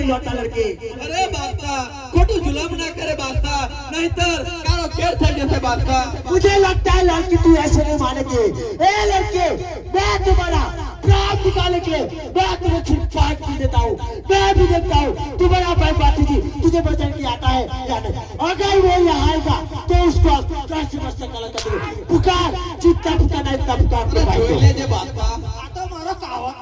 खाली हाथ नहीं लौटा लड़के અરે બાદશાહ ખોટું જુલમ ના કરે બાદશાહ નહીતર કાળો કેર થઈ જશે બાદશાહ मुझे लगता है लड़की तू ऐसे नहीं मानेंगे ए लड़के मैं तुम्हारा प्राण निकालने के लिए मैं तुम्हें छिपा के देता हूँ मैं भी देखता हूँ तुम्हारा भाई बाती जी तुझे बचन की आता है या नहीं अगर वो यहाँ आएगा तो उसको कैसे मस्त गलत कर देंगे। पुकार जितना पुकार इतना पुकार अपने भाई જોઈ को લેજે બાદશાહ આ તો મારો કાવા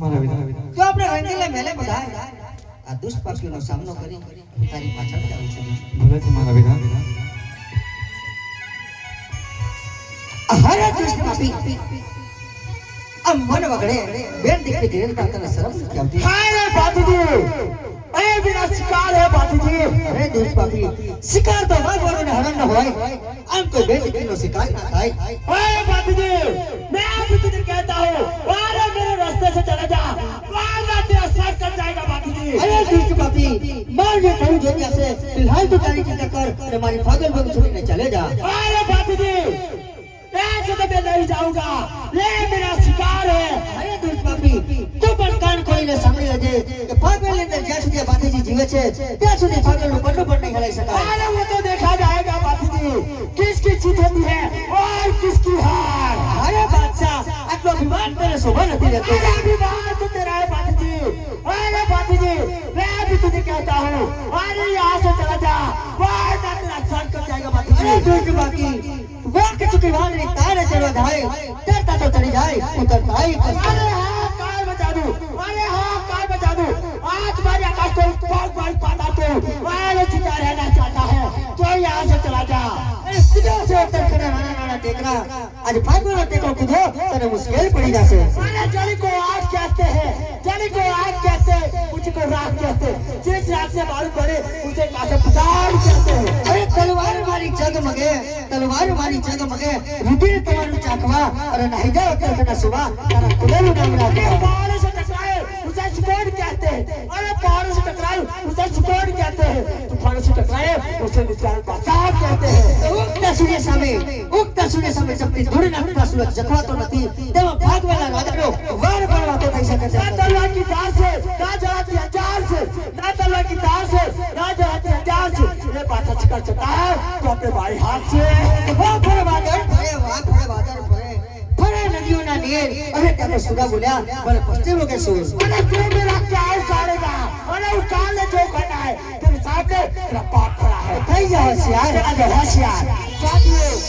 મારા વિના જો આપણે રંગીલા મેલે બધા આ દુષ્પાપીનો સામનો કરી હું તારી પાછળ જાઉં છું ભલે છે મારા વિના હરે દુષ્ટપાપી આ મન વગડે બેન દીકરી ઘેરતા તને શરમ નથી આવતી અરે બાપુજી એ બિના શિકાર હે બાપુજી અરે દુષ્ટપાપી શિકાર તો હોય વરુણ હરણ ન હોય આમ કોઈ બેન દીકરીનો શિકાર ના થાય ઓય માર જે કહ્યું જે ત્યાં છે ફિલહાલ તો તારી ચિંતા કર અને મારી ફાગલ વગ છોડીને ચાલે જા अरे बाबूजी ऐसे तो मैं नहीं जाऊंगा ये मेरा शिकार है અરે દુષ્ટ પાપી તું પણ કાન ખોલીને સાંભળી લેજે કે ફાગલની અંદર જ્યાં સુધી આ બાંધીજી જીવે છે ત્યાં સુધી ફાગલનું પન્નું પણ નહીં હલાઈ શકાય अरे वो तो देखा जाएगा बाबूजी किसकी जीत होती है और किसकी हार અરે બાદશાહ આટલો અભિમાન તને શોભા નથી રહેતો अरे विवाह तो तेरा है बाबूजी अरे बाबूजी मैं भी तुझे कहता हूँ अरे यहाँ से चला जा वरना तेरा सर कट जाएगा અરે बाबूजी દુષ્ટ બાકી વાંક ચૂકી વાંદરી તારે ચડવા જાય ચડતા તો ચડી જાય ઉતરતા આઈ કસતા. अरे हाँ कार बचा दूं अरे हाँ कार बचा दूं आज तुम्हारे आकाश को पग पग पाता तो अरे चिता रहना चाहता है तो यहाँ से चला जा અરે કૂદો છે ઉતર કરે નાના નાના ટેકરા આજે ફાગવાનો ટેકો કૂદો તને મુશ્કેલ પડી જશે अरे जली को आग कहते हैं जली को आग कहते हैं मुझको राख कहते हैं जिस राख से मालूम पड़े उसे कासे पताड़ कहते हैं અરે તલવાર મારી જગમગે તલવાર મારી જગમગે રુધિર તમારું ચાખવા અરે નાહી જાઓ તરફના સુવા તારા કુલેલું નામ अरे રાખવા हैं अरे पहाड़ों से टकराए उसे सुकोड़ कहते हैं तूफानों से टकराए उसे निचान बसाव कहते हैं ઉગતા સૂર્ય સામે ઉગતા સૂર્ય સામે ચપટી ધૂળ નાખતા સૂરજ જખવાતો નથી તેમાં ભાગવેલા વાદળો વાર પાડવાતો થઈ શકે ना છે तलवार की धार से ना जलाती हजार से ना तलवार की धार से ना जलाती हजार से ये बात कर चुका है तो अपने भाई हाथ से વાહ ફરે વાદળ ફરે વાહ ફરે વાદળ ફરે ગયો નીર અરે તમે સુરા બોલ્યા? મને પશ્ચિમ કે સુર અરે તું મેરા ક્યાં સારેગા અરે ઉતાર લે જો ખટાય તેરે સામે તેરા પાપ ખડા હે. થઈ જાવ હોશિયાર. આજે હોશિયાર સાથી